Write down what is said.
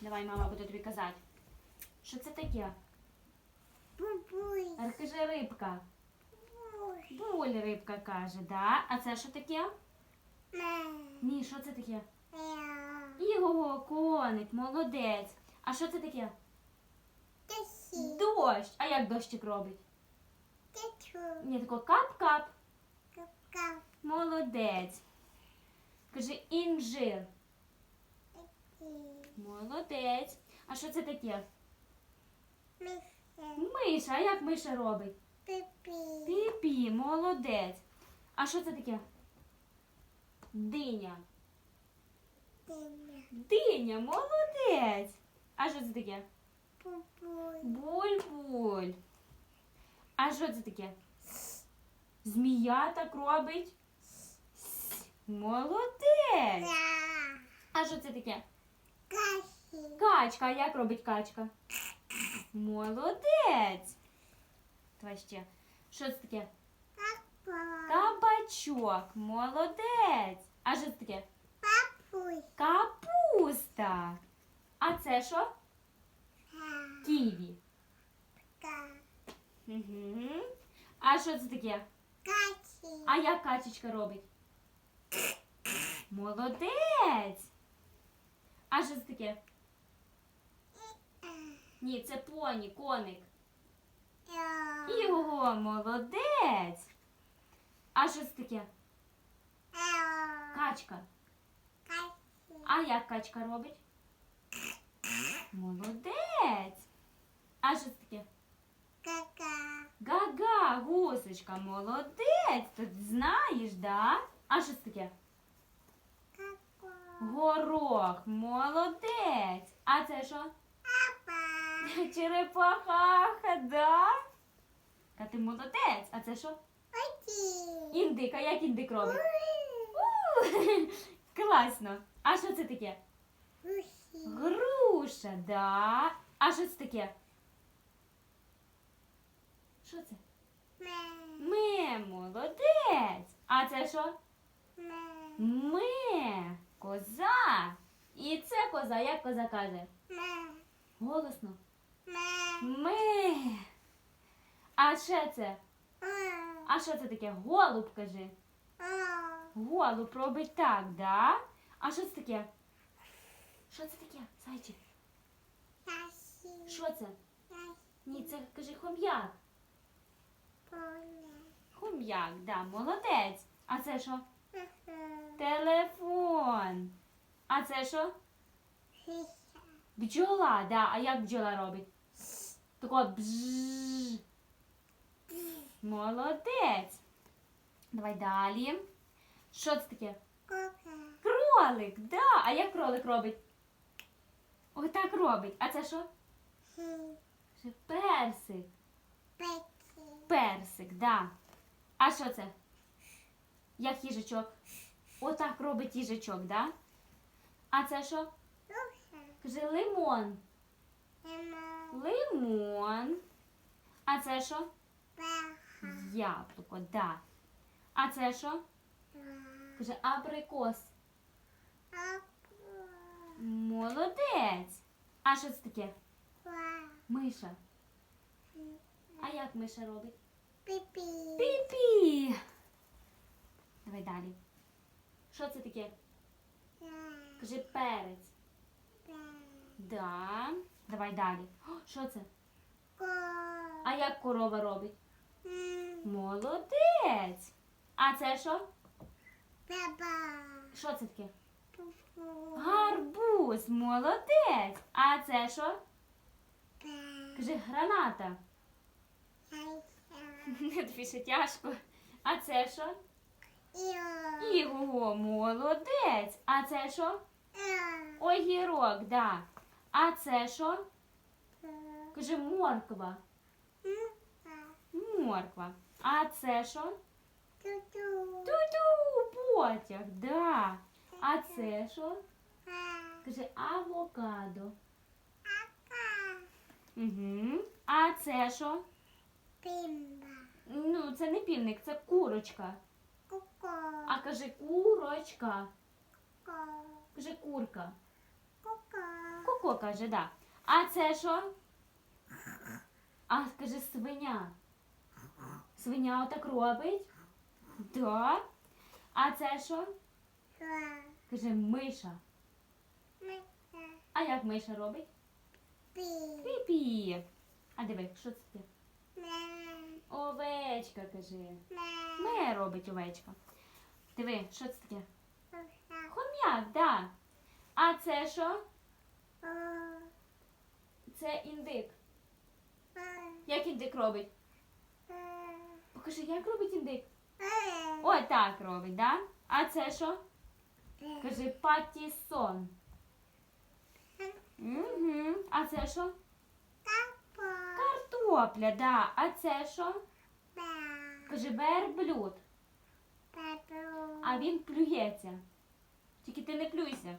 Давай, мама буде тобі казати. Що це таке? Бубуй. Р- Каже рибка. Буль рибка каже, да? А це що таке? Ні, що це таке? Його коник, молодець. А що це таке? Дощ. А як дощик робить? Ні, тако кап-кап. Молодець. Каже інжир. Молодець. А що це таке? Миша. Миша. А як миша робить? Пипі. Піпі, молодець. А що це таке? Диня. Диня. Диня, молодець. А що це таке? Бубуй. Буль-буль. А що це таке? Змія так робить. Молодець. А що це таке? Качка. А як робить качка? Молодець. Давай ще. Що це таке? Кабачок. Молодець. А що це таке? Капуста. А це що? Ківі. Угу. А що це таке? Качі. А як качечка робить? Молодець. А що це таке? Ні, це поні, коник. Його, молодець. А що це таке? Качка. А як качка робить? Молодець. А що це таке? Кака. Гага, гусочка, молодець. Ти знаєш, да? А що це таке? Горох, молодець. А це що? Папа. Черепахаха, да? Та ти молодець. А це що? Оті. Індик, як індик робить? Класно. А що це таке? Груша, да. А що це таке? Що це? Ме. Ми, молодець. А це що? Ме. Ми, коза. І це коза, як коза каже? Ме. Голосно. Ме. Ми. А ще це? А що це таке? Голуб кажи. Голуб робить так, да? А що це таке? Що це таке? Зайчик? Що це? Ні, це кажи хом'як. Хом'як, да, молодець. А це що? Телефон. А це що? Бджола, да. А як бджола робить? Тако бжж. Молодець. Давай далі. Що це таке? Кролик, да. А як кролик робить? Отак робить. А це що? Персик. Персик, да. А що це? Як їжачок? Отак робить їжачок, да? А це що? Каже лимон. Лимон. А це що? Яблуко, да. А це що? Каже абрикос. Молодець. А що це таке? Миша. А як миша робить? Пі-пі. Давай далі. Що це таке? Ла. Каже перець. Да. Давай далі. О, Що це? А як корова робить? Молодець. А це що? Що це таке? Гарбуз. Молодець. А це що? Пе. Каже граната. Тобі ще тяжко. А це що? Ігого, молодець. А це що? Огірок, да. А це що? Каже морква. Морква. А це що? Ту-ту. Потяг, да. А це що? Каже авокадо. Угу. А це що? Пімба. Ну, це не півник, це курочка. А каже курочка. Ко. Каже курка. Коко каже, да. А це що? А каже свиня. Свиня отак робить? Да. А це що? Каже миша. Миша. А як миша робить? Пі. Пі-пі. А диви, що це таке? Овечка, каже. Ме. Ме робить овечка. Диви, що це таке? Хом'як, да. А це що? Це індик. Як індик робить? Покажи, як робить індик? О. Ой, так робить, да? А це що? Кажи патісон. Угу. А це що? Картопля, да. А це що? Кажи верблюд. А він плюється. Тільки ти не плюйся.